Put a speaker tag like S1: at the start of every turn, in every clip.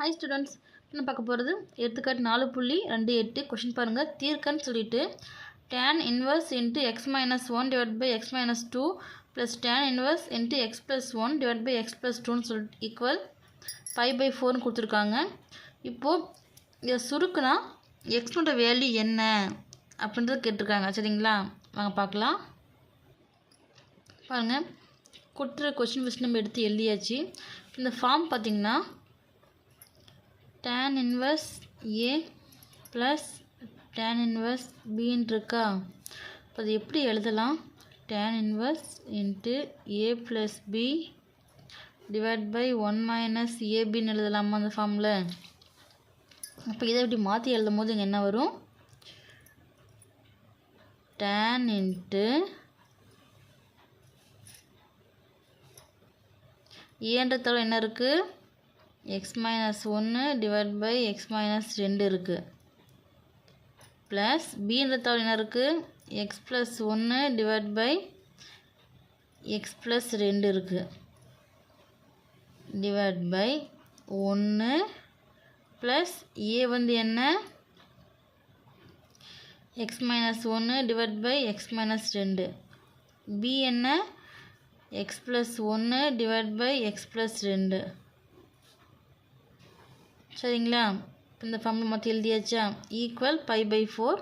S1: Hi students என்ன பார்க்க போகிறது எடுத்துக்காட்டு நாலு புள்ளி ரெண்டு எட்டு கொஷின் பாருங்கள் தீர்க்கன்னு சொல்லிட்டு tan inverse into x minus one divide by x minus two plus tan inverse into x plus one divide by x plus டூன்னு சொல்லிட்டு ஈக்குவல் ஃபைவ் பை ஃபோர்னு கொடுத்துருக்காங்க. இப்போது இதை சுருக்குனா எக்ஸ்னோட வேல்யூ என்ன அப்படின்றது கேட்டிருக்காங்க. சரிங்களா? வாங்க பார்க்கலாம். பாருங்கள் கொடுத்துருக்க கொஷின் ஃபஸ்ட் நம்ம எடுத்து எழுதியாச்சு. இந்த ஃபார்ம் பார்த்திங்கன்னா tan inverse A plus tan inverse பின்னு இருக்கா இப்போ அது எப்படி எழுதலாம்? Tan inverse into A plus B divide by one minus ஏபின்னு எழுதலாமா அந்த ஃபார்மில் அப்போ இதை இப்படி மாற்றி எழுதும் போது இங்கே என்ன வரும்? டேன் இன்ட்டு ஏன்ற ஏன்றதால என்ன இருக்குது எக்ஸ் மைனஸ் ஒன்று டிவைட் பை எக்ஸ் மைனஸ் ரெண்டு இருக்குது ப்ளஸ் பின்றதால என்ன இருக்குது எக்ஸ் ப்ளஸ் ஒன்று டிவைட் பை எக்ஸ் ப்ளஸ் ரெண்டு இருக்குது டிவைட் பை ஒன்று ப்ளஸ் ஏ வந்து என்ன? எக்ஸ் மைனஸ் ஒன்று டிவைட் பை எக்ஸ் மைனஸ் ரெண்டு. பி என்ன? எக்ஸ் ப்ளஸ் ஒன்று டிவைட் பை எக்ஸ் ப்ளஸ் ரெண்டு. சரிங்களா? இந்த ஃபார்மில் மொத்தம் எழுதியாச்சா? ஈக்குவல் பை பை ஃபோர்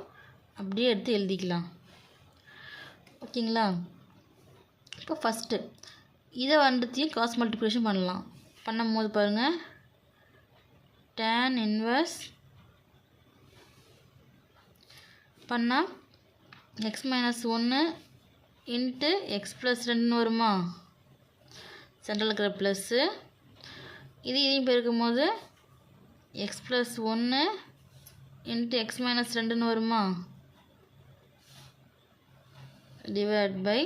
S1: அப்படியே எடுத்து எழுதிக்கலாம். ஓகேங்களா? இப்போ ஃபஸ்ட்டு இதை வந்துத்தையும் காஸ் மல்டிப்ளிகேஷன் பண்ணலாம். பண்ணும் போது பாருங்கள் டேன் இன்வர்ஸ் பண்ணால் எக்ஸ் மைனஸ் ஒன்று இன்ட்டு எக்ஸ் ப்ளஸ் ரெண்டுன்னு வருமா? சென்ட்ரல் இருக்கிற ப்ளஸ்ஸு இது இதையும் பெருக்கும் போது எக்ஸ் ப்ளஸ் ஒன்று இன்ட்டு எக்ஸ் மைனஸ் ரெண்டுன்னு வருமா? டிவைட் பை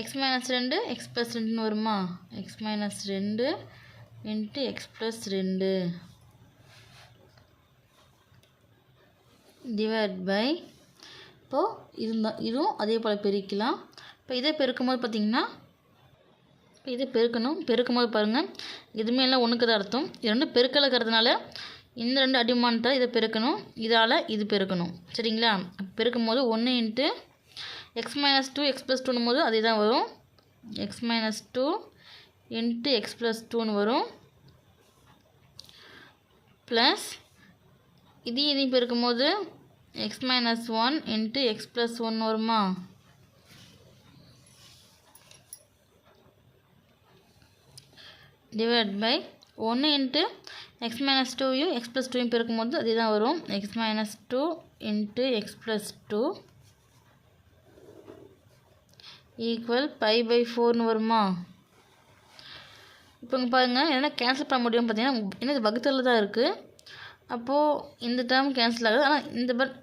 S1: எக்ஸ் மைனஸ் ரெண்டு எக்ஸ் ப்ளஸ் ரெண்டுன்னு வருமா? எக்ஸ் மைனஸ் ரெண்டு இன்ட்டு எக்ஸ் ப்ளஸ் ரெண்டு டிவைட் பை இப்போது இருந்தால் இதுவும் அதே போல் பெருக்கலாம். இப்போ இதை பெருக்கும்போது பார்த்திங்கன்னா இதை பெருக்கணும். பெருக்கும்போது பாருங்கள் இதுவுமே எல்லாம் ஒன்றுக்கு தான் அர்த்தம். இது ரெண்டு பெருக்கலை இருக்கிறதுனால இந்த ரெண்டு அடிமானத்தை இதை பெருக்கணும். இதால் இது பெருக்கணும். சரிங்களா? பெருக்கும் போது ஒன்று into x minus two x plus டூனும் போது அதே தான் வரும். X minus two into x plus டூன்னு வரும். ப்ளஸ் இதையும் இதையும் பெருக்கும் போது x minus one into x plus one வருமா? டிவைட் பை ஒன்று இன்ட்டு எக்ஸ் மைனஸ் டூவையும் எக்ஸ் ப்ளஸ் டூவையும் பெருக்கும்போது அதே தான் வரும். X minus two into x plus two equal by by ஃபோர்னு வருமா? இப்போ இங்கே பாருங்கள் என்ன கேன்சல் பண்ண முடியும் பார்த்தீங்கன்னா என்ன இது வகுத்தலில் தான் இருக்குது அப்போது இந்த டேர்ம் கேன்சல் ஆகுது. ஆனால் இந்த but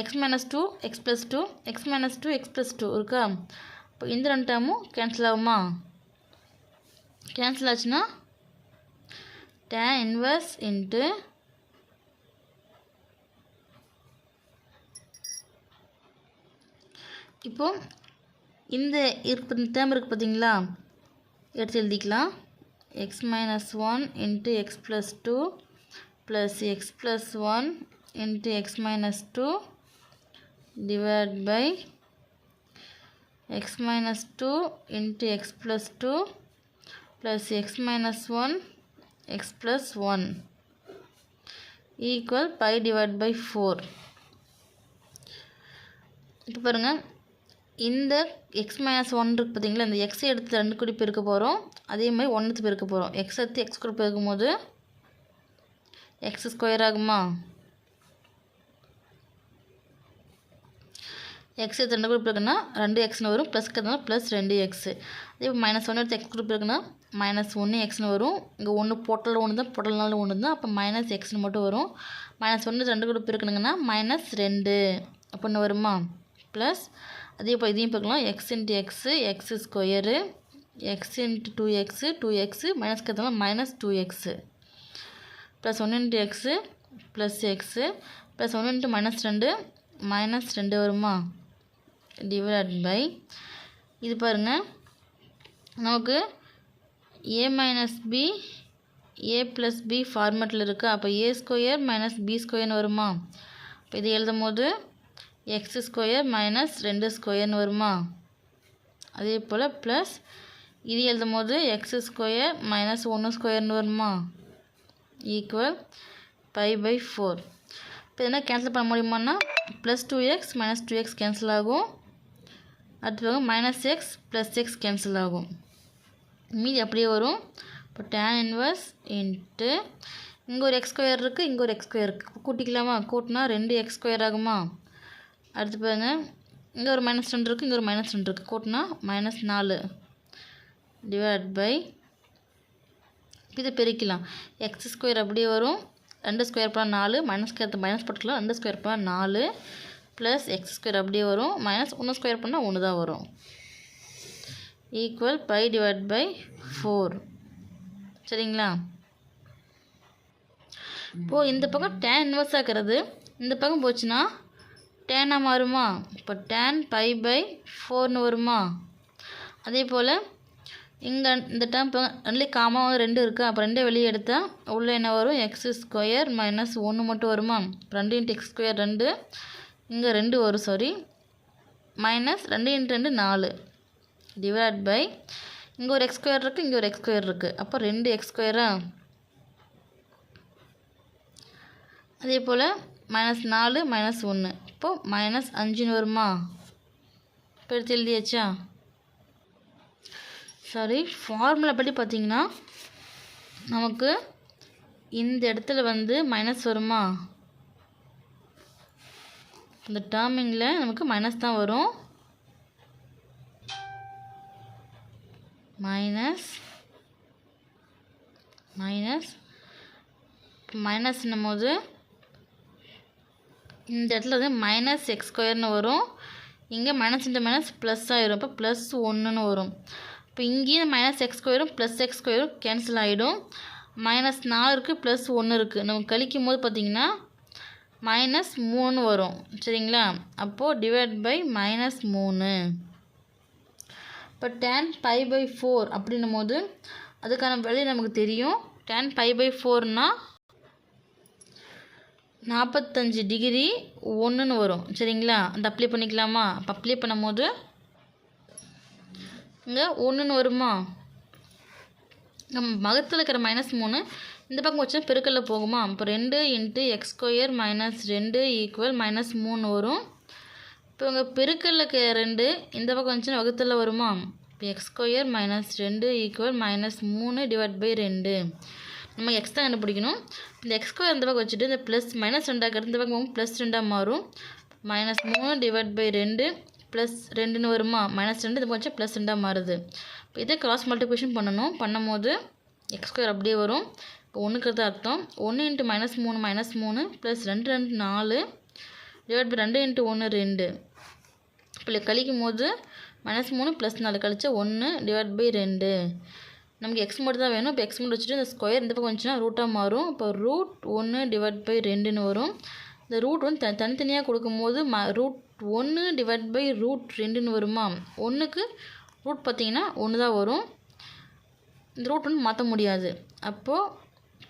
S1: x minus two x plus two x minus two x plus two இருக்கா? இப்போ இந்த ரெண்டு டேர்மும் கேன்சல் ஆகுமா? கேன்சல் ஆச்சுன்னா? Tan inverse இன்ட்டு இப்போ இந்த இருப்பு இந்த டேம் இருக்குது பார்த்தீங்களா? எடுத்து எழுதிக்கலாம். X minus one into x plus two plus x plus one into x minus two divide by x minus two into x plus two plus x minus 1 x plus 1 equal pi divided by 4 இப்போ பாருங்கள் இந்த X minus one இருக்குது பார்த்தீங்களா இந்த எக்ஸை எடுத்து ரெண்டு கூடி பெருக்க போகிறோம் அதே மாதிரி ஒன்றுத்து பெருக்க போகிறோம் எக்ஸ் எடுத்து எக்ஸ் கூட பெருக்கும் போது எக்ஸ் ஸ்கொயர் ஆகுமா? எக்ஸ் ரெண்டு குரூப் இருக்குன்னா ரெண்டு எக்ஸ்னு வரும் ப்ளஸ்க்கு இருந்தால் ப்ளஸ் ரெண்டு எக்ஸு அதே மைனஸ் ஒன்று எடுத்து எக்ஸ் குரூப் இருக்குன்னா மைனஸ் ஒன்று எக்ஸ்னு வரும். இங்கே ஒன்று பொட்டல் ஒன்று தான் பொட்டல்னால ஒன்று தான் அப்போ மைனஸ் எக்ஸ்னு மட்டும் வரும். மைனஸ் ஒன்று ரெண்டு குரூப் இருக்குனுங்கன்னா மைனஸ் ரெண்டு. அப்படின்னு வருமா? ப்ளஸ் அதே இப்போ இதையும் பார்க்கலாம். X into x x square x into two x two x மைனஸ்க்கு இருந்தாலும் மைனஸ் டூ எக்ஸு ப்ளஸ் ஒன்று into x plus x plus ஒன்று இன்ட்டு மைனஸ் ரெண்டு மைனஸ் ரெண்டு வருமா? டிவைட் பை இது பாருங்கள் நமக்கு A minus B A plus B ஃபார்மேட்டில் இருக்குது அப்போ ஏ ஸ்கொயர் மைனஸ் பி ஸ்கொயர்னு வருமா? இப்போ இது எழுதும் போது எக்ஸ் ஸ்கொயர் மைனஸ் ரெண்டு ஸ்கொயர்னு வருமா? அதே போல் ப்ளஸ் இது எழுதும் போது எக்ஸ் ஸ்கொயர் மைனஸ் ஒன்று ஸ்கொயர்னு வருமா? ஈக்குவல் பை பை ஃபோர் இப்போ என்ன கேன்சல் பண்ண முடியுமான்னா plus two x minus two x cancel ஆகும். அடுத்து minus x plus x cancel ஆகும். மீதி அப்படியே வரும். இப்போ டேன் இன்வர்ஸ் இன்ட்டு இங்கே ஒரு எக்ஸ் ஸ்கொயர் இருக்குது இங்கே ஒரு எக்ஸ் ஸ்கொயர் இருக்குது கூட்டிக்கலாமா? கூட்டினா ரெண்டு எக்ஸ் ஸ்கொயர் ஆகுமா? அடுத்து பாருங்க இங்கே ஒரு மைனஸ் ரெண்டு இருக்குது இங்கே ஒரு மைனஸ் ரெண்டு இருக்குது கூட்டினா மைனஸ் நாலு டிவைட் பை இதை பெருக்கலாம் எக்ஸ் ஸ்கொயர் அப்படியே வரும். ரெண்டு ஸ்கொயர் பண்ணால் நாலு மைனஸ் ஸ்கொயர் மைனஸ் போட்டுக்கலாம். ரெண்டு ஸ்கொயர் பண்ணால் நாலு. ப்ளஸ் எக்ஸ் ஸ்கொயர் அப்படியே வரும். மைனஸ் ஒன்று ஸ்கொயர் பண்ணால் ஒன்று தான் வரும். Equal by divide by four சரிங்களா? இப்போது இந்த பக்கம் டேன் இன்வெர்ஸ் ஆகிறது இந்த பக்கம் போச்சுன்னா டேனாக மாறுமா? இப்போ டேன் பை பை ஃபோர்னு வருமா? அதே போல் இங்கே இந்த டேம் இப்போ ரெண்டு காமாக ரெண்டு இருக்குது அப்போ ரெண்டே வெளியே எடுத்தால் உள்ளே என்ன வரும்? எக்ஸ் ஸ்கொயர் மைனஸ் ஒன்று மட்டும் வருமா? ரெண்டு இன்ட்டு எக்ஸ் ஸ்கொயர் ரெண்டு. இங்கே ரெண்டு வரும் சாரி மைனஸ் ரெண்டு இன்ட்டு ரெண்டு நாலு. டிவைட் பை இங்கே ஒரு எக்ஸ் ஸ்கொயர் இருக்குது இங்கே ஒரு எக்ஸ் ஸ்கொயர் இருக்குது அப்போ ரெண்டு எக்ஸ் ஸ்கொயரா அதே போல் மைனஸ் நாலு மைனஸ் ஒன்று இப்போது மைனஸ் அஞ்சுன்னு வருமா? இப்போ எடுத்து எழுதியாச்சா? சாரி ஃபார்முலா படி பார்த்திங்கன்னா நமக்கு இந்த இடத்துல வந்து மைனஸ் வருமா? இந்த டேர்மிங்கில் நமக்கு மைனஸ் தான் வரும். மைனஸ் மைனஸ் மைனஸ்னும் போது இந்த இடத்துல வந்து மைனஸ் எக்ஸ் ஸ்கொயர்னு வரும். இங்கே மைனஸ் இன்ட்டு மைனஸ் ப்ளஸ் ஆயிரும் இப்போ ப்ளஸ் ஒன்றுன்னு வரும். இப்போ இங்கேயும் மைனஸ் எக்ஸ் ஸ்கொயரும் ப்ளஸ் எக்ஸ் ஸ்கொயரும் கேன்சல் ஆகிடும் மைனஸ் நாலு இருக்குது ப்ளஸ் ஒன்று இருக்குது நம்ம கழிக்கும் போது பார்த்திங்கன்னா மைனஸ் மூணு வரும். சரிங்களா? அப்போது டிவைட் பை மைனஸ் மூணு. இப்போ டேன் பை பை ஃபோர் அப்படின்னும் போது அதுக்கான விலை நமக்கு தெரியும். டேன் பை பை ஃபோர்னால் நாற்பத்தஞ்சு டிகிரி ஒன்றுன்னு வரும். சரிங்களா? அந்த அப்ளை பண்ணிக்கலாமா? அப்போ அப்ளை பண்ணும்போது இங்கே ஒன்றுன்னு வருமா? நம்ம மகத்தில் இருக்கிற மைனஸ் மூணு இந்த பக்கம் வச்சால் பெருக்கல்ல போகுமா? இப்போ ரெண்டு இன்ட்டு எக்ஸ் ஸ்கொயர் மைனஸ் ரெண்டு ஈக்குவல் மைனஸ் மூணு வரும். இப்போ உங்கள் பெருக்கல்லுக்கு ரெண்டு இந்த பக்கம் வந்துச்சுன்னா வகுத்தில் வருமா? இப்போ எக்ஸ் ஸ்கொயர் மைனஸ் ரெண்டு ஈக்குவல் மைனஸ் மூணு டிவைட் பை ரெண்டு. நம்ம எக்ஸ் தான் கண்டுபிடிக்கணும். இந்த எக்ஸ் ஸ்கொயர் இந்த பக்கம் வச்சுட்டு இந்த ப்ளஸ் மைனஸ் ரெண்டாக இந்த பக்கம் ப்ளஸ் ரெண்டாக மாறும். மைனஸ் மூணு டிவைட் பை ரெண்டு ப்ளஸ் ரெண்டுன்னு வருமா? மைனஸ் ரெண்டு இது கொஞ்சம் ப்ளஸ் ரெண்டாக மாறுது. இப்போ இதை கிராஸ் மல்டிப்ளிகேஷன் பண்ணணும். பண்ணும்போது எக்ஸ் ஸ்கொயர் அப்படியே வரும். இப்போ ஒன்றுக்கிறது அர்த்தம். ஒன்று இன்ட்டு மைனஸ் மூணு மைனஸ் மூணு ப்ளஸ் ரெண்டு ரெண்டு நாலு டிவைட் பை ரெண்டு இன்ட்டு ஒன்று ரெண்டு. இப்போ கழிக்கும் போது மைனஸ் மூணு ப்ளஸ் நாலு கழிச்சா ஒன்று டிவைட் பை ரெண்டு. நமக்கு எக்ஸ் மட்டும் தான் வேணும். இப்போ எக்ஸ் மட்டும் வச்சுட்டு இந்த ஸ்கொயர் இந்த பக்கம் வந்துச்சுன்னா ரூட்டாக மாறும். இப்போ ரூட் ஒன்று டிவைட் பை ரெண்டுன்னு வரும். இந்த ரூட் வந்து த தனித்தனியாக கொடுக்கும்போது ம ரூட் ஒன்று டிவைட் பை ரூட் ரெண்டுன்னு வருமா? ஒன்றுக்கு ரூட் பார்த்திங்கன்னா ஒன்று தான் வரும். இந்த ரூட் வந்து மாற்ற முடியாது. அப்போது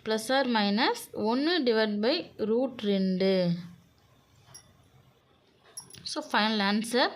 S1: ப்ளஸ் ஆர் மைனஸ் ஒன்று டிவைட் பை ரூட் ரெண்டு ஸோ ஃபைனல் ஆன்சர்